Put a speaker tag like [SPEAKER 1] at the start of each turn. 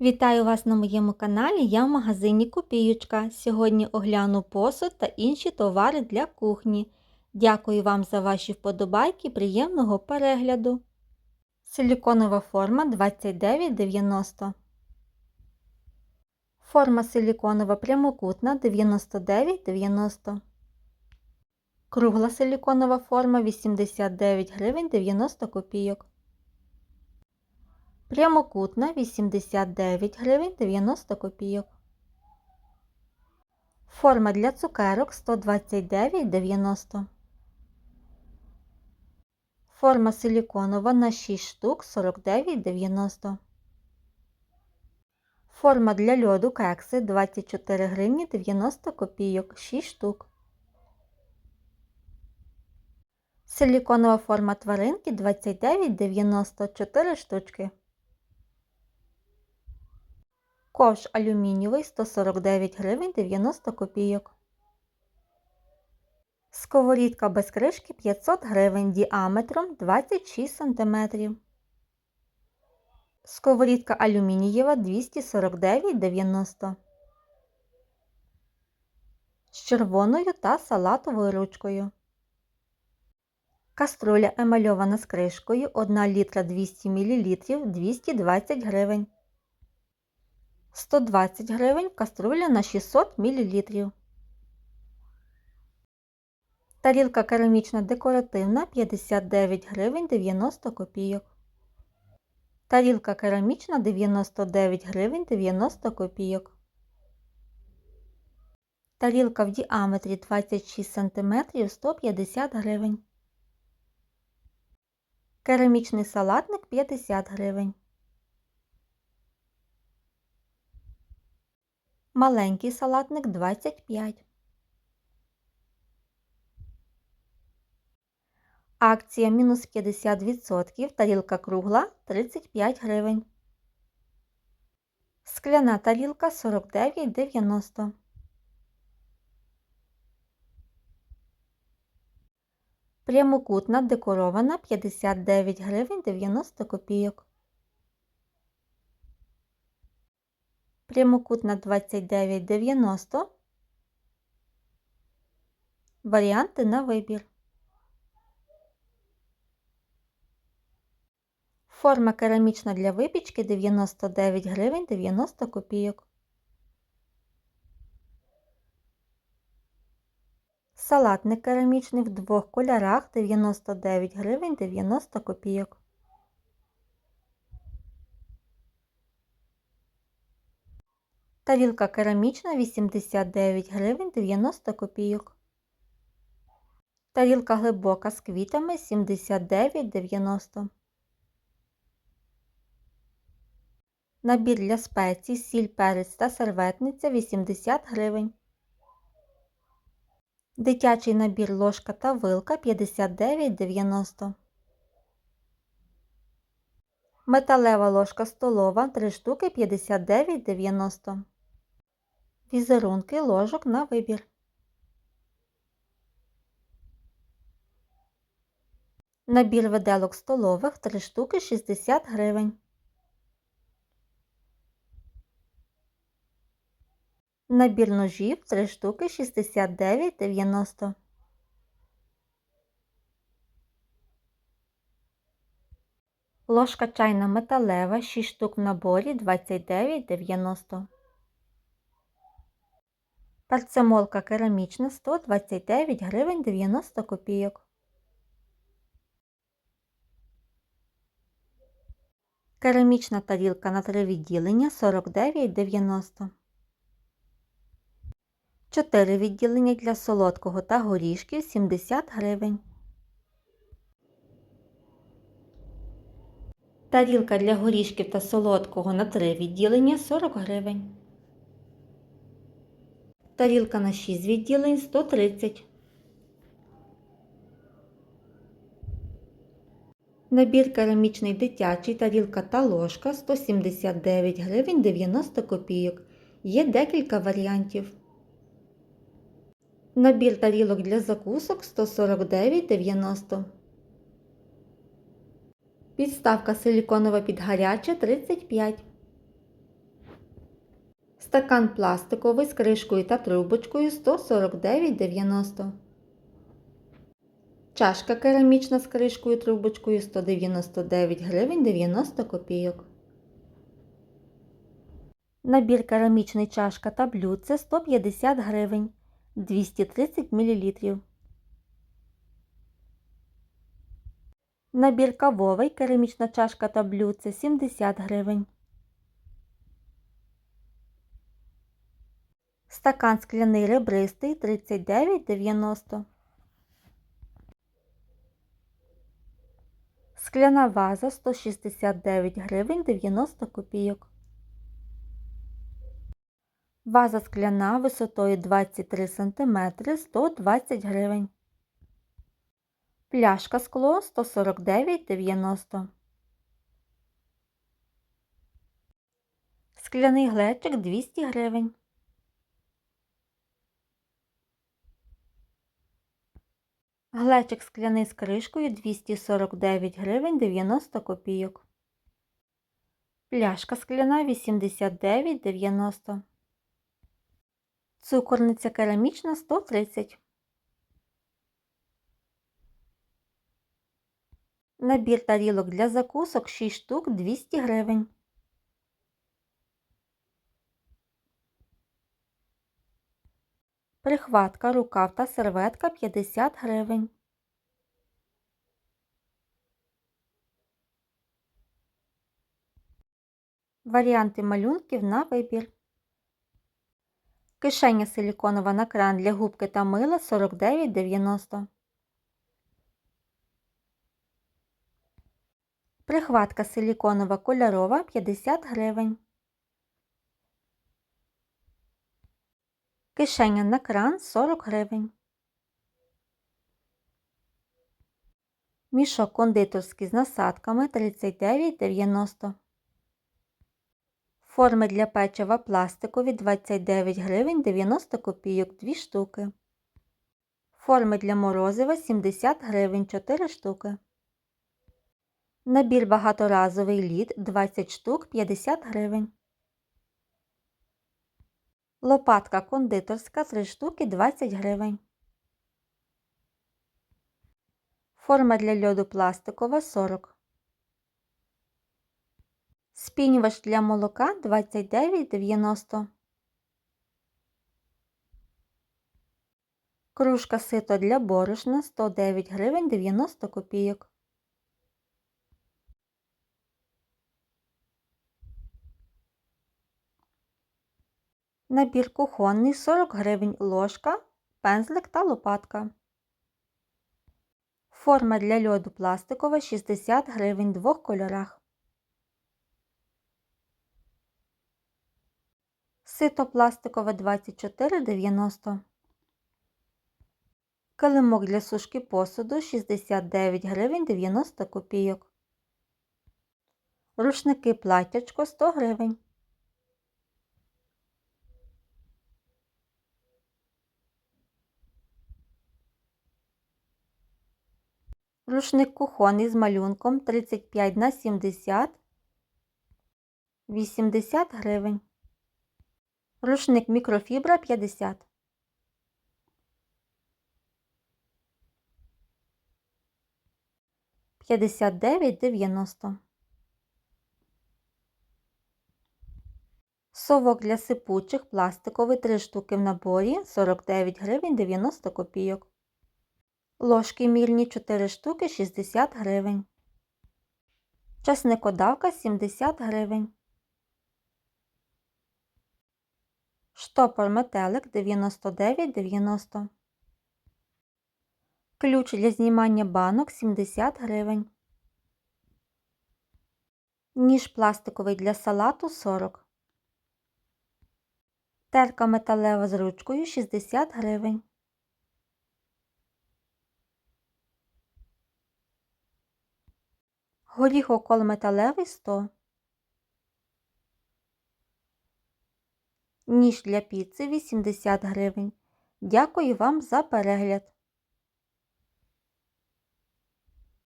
[SPEAKER 1] Вітаю вас на моєму каналі. Я в магазині Копіючка. Сьогодні огляну посуд та інші товари для кухні. Дякую вам за ваші вподобайки. Приємного перегляду. Силіконова форма 2990. Форма силіконова прямокутна 99,90. Кругла силіконова форма 89 гривень 90 копійок. Прямокутна 89 гривень 90 копійок. Форма для цукерок 129,90. Форма силіконова на 6 штук 49,90. Форма для льоду кекси 24 гривні 90 копійок 6 штук. Силіконова форма тваринки 29,94 штучки. Ковш алюмінієвий 149 гривень 90 копійок. Сковорідка без кришки 500 гривень діаметром 26 см. Сковорідка алюмінієва 249,90 з червоною та салатовою ручкою. Каструля емальована з кришкою 1 літра 200 мл 220 гривень. 120 гривень каструля на 600 мл. Тарілка керамічна декоративна 59 гривень 90 копійок. Тарілка керамічна 99 гривень 90 копійок. Тарілка в діаметрі 26 см 150 гривень. Керамічний салатник 50 гривень. Маленький салатник 25. Акція мінус 50%. Тарілка кругла 35 гривень. Скляна тарілка 49,90. Прямокутна декорована 59 гривень 90 копійок. Прямокутна 29,90. Варіанти на вибір. Форма керамічна для випічки 99 гривень 90 копійок. Салатник керамічний в двох кольорах 99 гривень 90 копійок. Тарілка керамічна 89 гривень 90 копійок. Тарілка глибока з квітами 79,90. Набір для спецій, сіль, перець та серветниця 80 гривень. Дитячий набір ложка та вилка 59,90. Металева ложка столова 3 штуки 59,90. Візерунки ложок на вибір. Набір виделок столових 3 штуки 60 гривень. Набір ножів 3 штуки 69,90. Ложка чайна металева 6 штук в наборі 29,90. Парцемолка керамічна 129 гривень 90 копійок. Керамічна тарілка на три відділення 49,90. 4 відділення для солодкого та горішків 70 гривень. Тарілка для горішків та солодкого на 3 відділення 40 гривень. Тарілка на 6 відділень 130. Набір керамічний дитячий тарілка та ложка 179 гривень 90 копійок. Є декілька варіантів. Набір тарілок для закусок 149,90. Підставка силіконова під гаряче 35. Стакан пластиковий з кришкою та трубочкою 149,90. Чашка керамічна з кришкою трубочкою 199 гривень 90 копійок. Набір керамічний чашка та блюдце 150 гривень 230 мл. Набір кавовий керамічна чашка та блюдце 70 гривень. Стакан скляний ребристий 39,90. Скляна ваза 169 гривень 90 копійок. Ваза скляна висотою 23 см 120 гривень. Пляшка скло 149,90. Скляний глечик 200 гривень. Глечик скляний з кришкою 249 гривень 90 копійок. Пляшка скляна 89,90. Цукорниця керамічна 130. Набір тарілок для закусок 6 штук 200 гривень. Прихватка, рукав та серветка 50 гривень. Варіанти малюнків на вибір. Кишеня силіконова на кран для губки та мила 49,90. Прихватка силіконова кольорова 50 гривень. Кишеня на кран 40 гривень. Мішок кондитерський з насадками 39,90. Форми для печива пластикові 29 гривень 90 копійок 2 штуки. Форми для морозива 70 гривень 4 штуки. Набір багаторазовий лід 20 штук 50 гривень. Лопатка кондитерська 3 штуки 20 гривень. Форма для льоду пластикова 40. Спінювач для молока 29,90. Кружка сито для борошна 109 гривень 90 копійок. Набір кухонний 40 гривень ложка, пензлик та лопатка. Форма для льоду пластикова 60 гривень в двох кольорах. Сито пластикове 24,90. Килимок для сушки посуду 69 гривень 90 копійок. Рушники платячко 100 гривень. Рушник кухонний з малюнком 35 на 70 80 гривень. Рушник мікрофібра 50. П'ятдесят дев'ять дев'яносто. Совок для сипучих пластиковий 3 штуки в наборі 49 гривень 90 копійок. Ложки мільні 4 штуки 60 гривень. Часникодавка 70 гривень. Штопор метелик 99,90. Ключ для знімання банок 70 гривень. Ніж пластиковий для салату 40. Терка металева з ручкою 60 гривень. Горіхокол металевий 100. Ніж для піци 80 гривень. Дякую вам за перегляд!